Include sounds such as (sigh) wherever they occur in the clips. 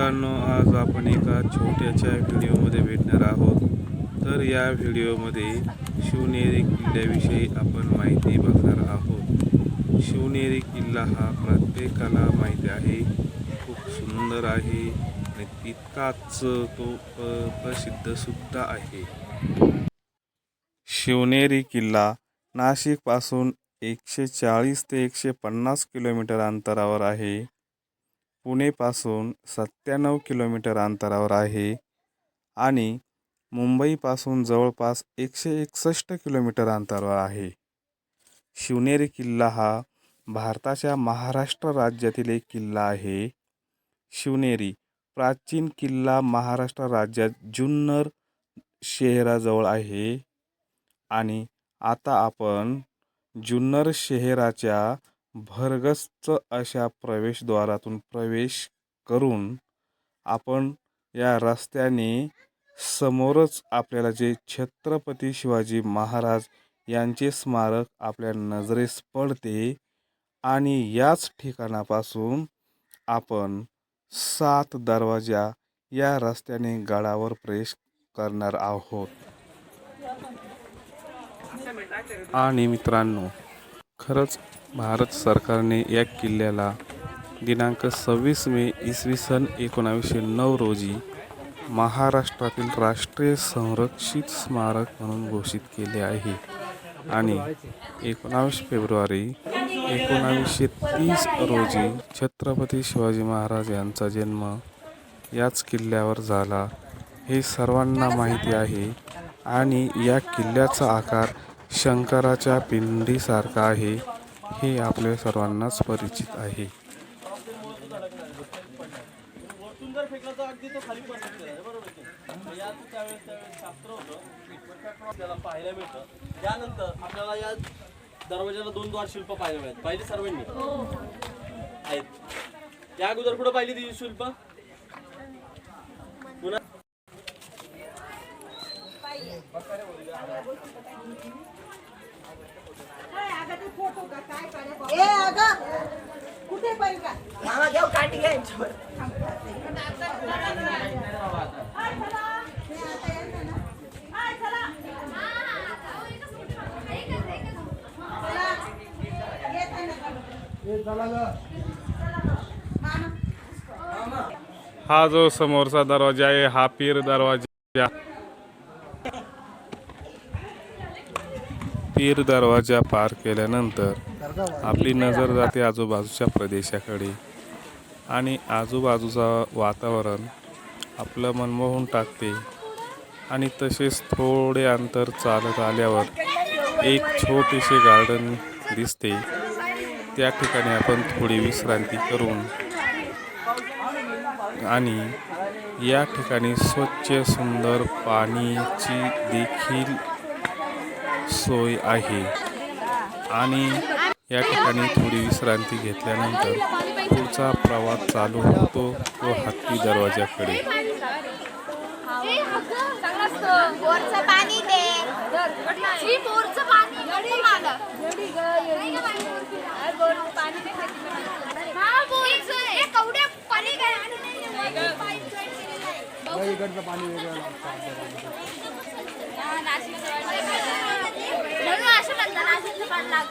मित्रांनो आज आपण एका छोट्याच्या व्हिडिओमध्ये भेटणार आहोत. तर या व्हिडिओमध्ये शिवनेरी किल्ल्याविषयी आपण माहिती बघणार आहोत. शिवनेरी किल्ला हा प्रत्येकाला माहिती आहे. खूप सुंदर आहे आणि तितकाच तो प्रसिद्धसुद्धा प्रसिद्ध सुद्धा आहे. शिवनेरी किल्ला नाशिकपासून एकशे चाळीस ते एकशे पन्नास किलोमीटर अंतरावर आहे. पुणेपासून सत्त्याण्णव किलोमीटर अंतरावर आहे आणि मुंबईपासून जवळपास एकशे एकसष्ट किलोमीटर अंतरावर आहे. शिवनेरी किल्ला हा भारताच्या महाराष्ट्र राज्यातील एक किल्ला आहे. शिवनेरी प्राचीन किल्ला महाराष्ट्र राज्यात जुन्नर शहराजवळ आहे आणि आता आपण जुन्नर शहराच्या भरगच्च अशा प्रवेशद्वारातून प्रवेश करून आपण या रस्त्याने समोरच आपल्याला जे छत्रपती शिवाजी महाराज यांचे स्मारक आपल्या नजरेस पडते आणि याच ठिकाणापासून आपण सात दरवाजा या रस्त्याने गडावर प्रवेश करणार आहोत. आणि मित्रांनो खरंच भारत सरकारने या किल्ल्याला दिनांक सव्वीस मे इसवी सन एकोणावीसशे नऊ रोजी महाराष्ट्रातील राष्ट्रीय संरक्षित स्मारक म्हणून घोषित केले आहे. आणि एकोणावीस फेब्रुवारी एकोणावीसशे तीस रोजी छत्रपती शिवाजी महाराज यांचा जन्म याच किल्ल्यावर झाला. हे सर्वांना माहिती आहे आणि या किल्ल्याचा आकार शंकराच्या पिंडीसारखा आहे. हे आपल्या सर्वांनाच परिचित आहे. वरतून जर फेकला तर अगदी तो खाली पडतो बरोबर की नाही? या त्यावेळेस त्यावेळेस शास्त्र होतं आपल्याला पाहायला मिळतं. त्यानंतर आपल्याला या दरवाजाला दोन द्वार शिल्प पाहायला मिळतात. पाहिली सर्वांनी? आहेत. या अगोदर कुठं पाहिली ती शिल्प? पुन्हा ए अगं! कुठे पाहिजे का मामा घेऊ काठी घ्यायची हा जो समोरचा दरवाजा आहे हा पीर दरवाजा. पीर दरवाजा पार केल्यानंतर आपली नजर जाते आजूबाजूच्या प्रदेशाकडे. आणि आजूबाजूचा वातावरण आपलं मनमोहून टाकते. आणि तसेच थोडे अंतर चालत आल्यावर एक छोटेसे गार्डन दिसते. त्या ठिकाणी आपण थोडी विश्रांती करून आणि या ठिकाणी स्वच्छ सुंदर पाणीची देखील सोय आहे. आणि या ठिकाणी थोडी विश्रांती घेतल्यानंतर पुढचा प्रवास चालू होतो तो हत्ती दरवाजाकडे बोरचं पाणी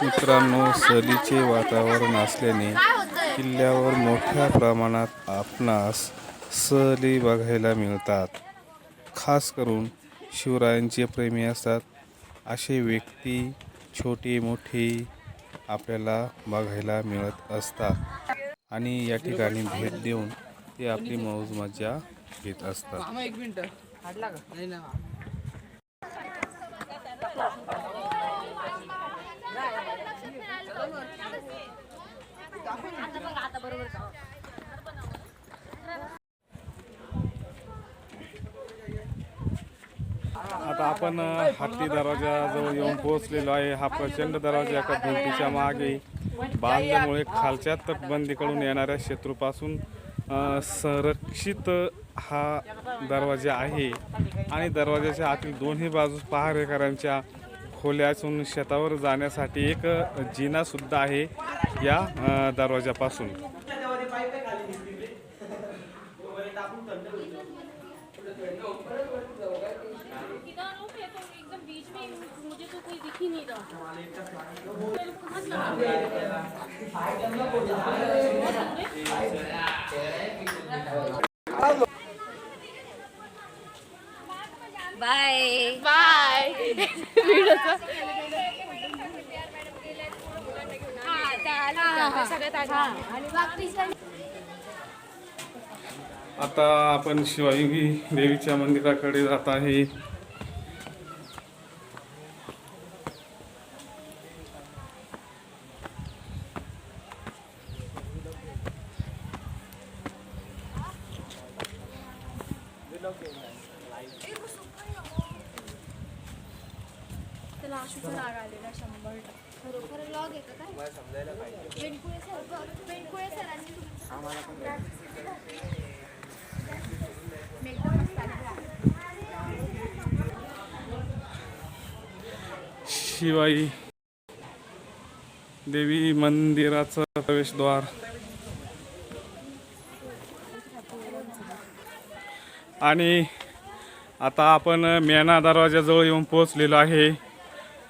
मित्रांनो सहलीचे वातावरण असल्याने किल्ल्यावर मोठ्या प्रमाणात आपणास सहली बघायला मिळतात. खास करून शिवरायांचे प्रेमी असतात. असे व्यक्ती छोटे मोठे आपल्याला बघायला मिळत असतात. आणि या ठिकाणी भेट देऊन ते आपली मौज मजा घेत असतात. आता आपण हत्ती दरवाजाजवळ येऊन पोहोचलेलो आहे. हा प्रचंड दरवाजा एका भिंतीच्या मागे. बांधल्यामुळे खालच्या तटबंदीकडून येणाऱ्या शत्रूपासून संरक्षित हा दरवाजा आहे. आणि दरवाजाच्या आतील दोन्ही बाजूस पहारेकरांच्या खोल्यातून शेतावर जाण्यासाठी एक जिनासुद्धा आहे. या दरवाजापासून. किधर (laughs) हूँ मैं तो एकदम बीच में हूँ, मुझे तो कोई दिख ही नहीं रहा कहाँ से लगा? आता आपण शिवाई देवीच्या मंदिराकडे जात आहे. शिवाई देवी मंदिराचं प्रवेशद्वार. आणि आता आपण मेना दरवाजाजवळ येऊन पोहोचलेलो आहे.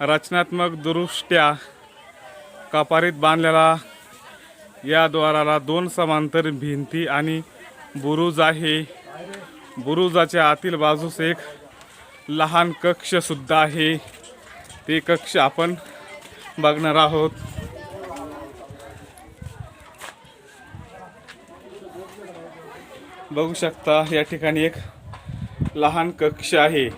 रचनात्मक दृष्ट्या कपारीत बांधलेला या द्वाराला दोन समांतर भिंती आणि बुरुज आहे. बुरुजाच्या आतील बाजूस एक लहान कक्ष सुद्धा आहे. ते कक्ष आपण बघणार आहोत. बघू शकता या ठिकाणी एक लहान कक्ष आहे.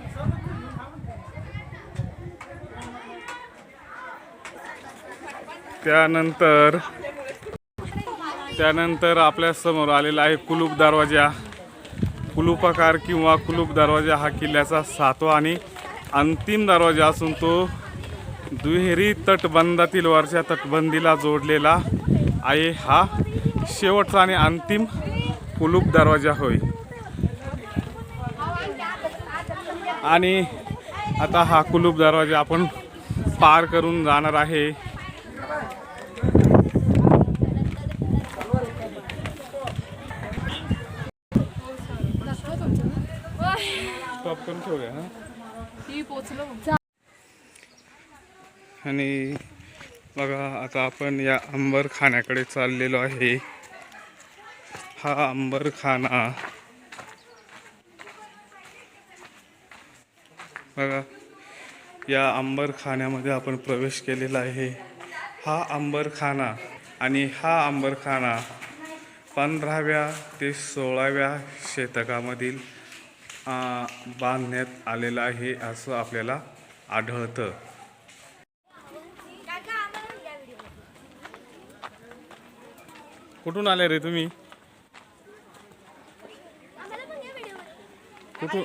त्यानंतर त्यानंतर आपल्यासमोर आलेला आहे कुलूप दरवाजा. कुलूपाकार किंवा कुलूप दरवाजा हा किल्ल्याचा सातवा आणि अंतिम दरवाजा असून तो दुहेरी तटबंधातील वरच्या तटबंदीला जोडलेला आहे. हा शेवटचा आणि अंतिम कुलूप दरवाजा होय. आणि आता हा कुलूप दरवाजा आपण पार करून जाणार आहे स्टॉप करून ठेवूया हा ती पोचलो आणि बघा आता आपण या अंबर खाण्याकडे चाललेलो आहे. हा अंबर खाना. बघा या अंबर खाण्यामध्ये आपण प्रवेश केलेला आहे. हा अंबर खाना आणि हा अंबर खाना पंधराव्या ते सोळाव्या शतकामधील बांधण्यात आलेला आहे असं आपल्याला आढळतं. कुठून आले रे तुम्ही? आम्हाला पण या व्हिडिओ कुठून?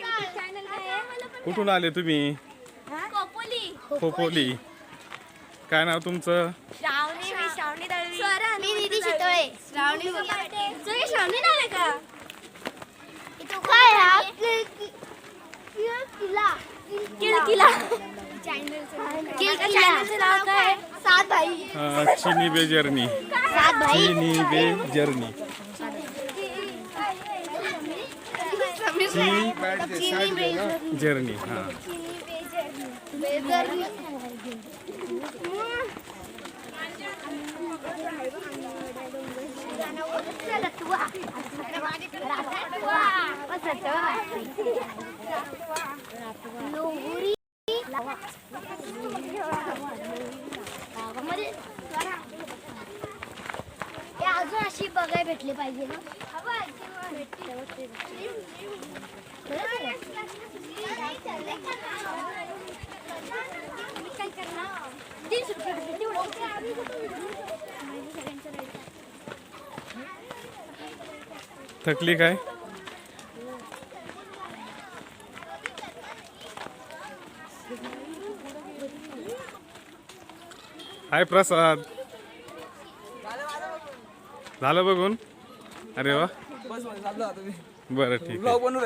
कुठून आले तुम्ही? कोपोली खोपोली. काय नाव तुमचं? श्रावणी. मी श्रावणी दळवी. मी निधी शितोळे. श्रावणी श्रावणी का काय हा किला किला चॅनलचं नाव काय सात भाई अं, चिनी बे जर्नी. सात भाई चिनी बे जर्नी. जर्नी. हां लोहुरी हे. अजून अशी बघायला भेटले पाहिजे ना. तीस थकली काय? हाय प्रसाद. झालं बघून? अरे वा. बरं ठीक आहे.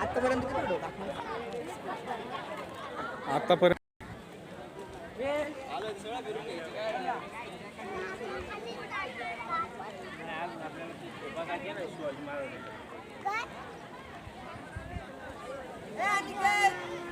आतापर्यंत किती व्हिडिओ टाकले? आतापर्यंत तुम्ही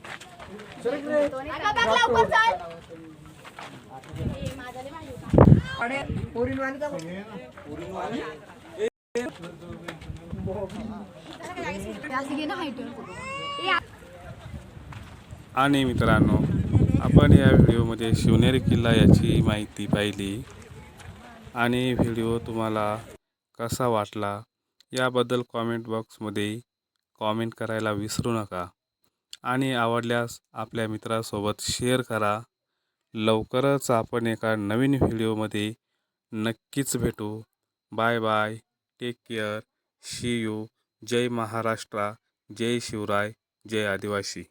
आणि मित्रांनो आपण या व्हिडिओमध्ये शिवनेरी किल्ला याची माहिती पाहिली. आणि व्हिडिओ तुम्हाला कसा वाटला याबद्दल कॉमेंट बॉक्समध्ये कॉमेंट करायला विसरू नका. आणि आवडल्यास आपल्या मित्रासोबत शेअर करा. लवकरच आपण एका नवीन व्हिडिओमध्ये नक्कीच भेटू. Bye bye take care see you जय महाराष्ट्र. जय शिवराय. जय आदिवासी.